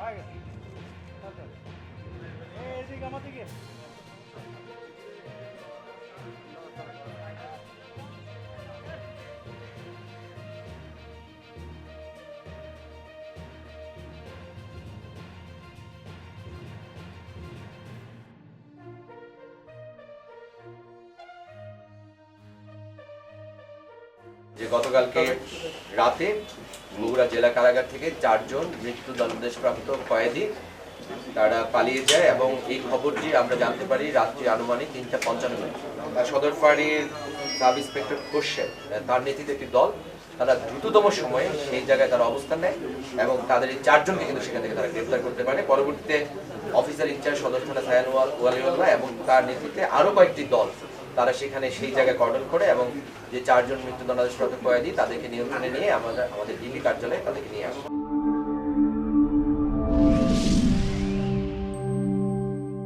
काय ए सी कामात घे যে গতকালকে রাতে বগুড়া জেলা কারাগার থেকে চারজন মৃত্যু দণ্ডাদেশপ্রাপ্ত কয়েদি তারা পালিয়ে যায় এবং এই খবরটি আমরা জানতে পারি রাত্রি আনুমানিক তিনটা পঞ্চান্ন সদর ফাঁড়ির সাব ইন্সপেক্টর খোরশেদ, তার নেতৃত্বে একটি দল তারা দ্রুততম সময়ে সেই জায়গায় তারা অবস্থান নেয় এবং তাদের এই চারজনকে কিন্তু সেখান থেকে তারা গ্রেফতার করতে পারে। পরবর্তীতে অফিসার ইনচার্জ সদর থানা সায়ান ওয়ালিউল্লাহ এবং তার নেতৃত্বে আরও কয়েকটি দল তারা সেখানে সেই জায়গায় কর্ডন করে এবং যে চারজন মৃত্যুদণ্ডাদেশপ্রাপ্ত কয়েদি তাদেরকে নিয়ন্ত্রণে নিয়ে আমাদের আমাদের দিল্লি কার্যালয়ে তাদেরকে নিয়ে আসে।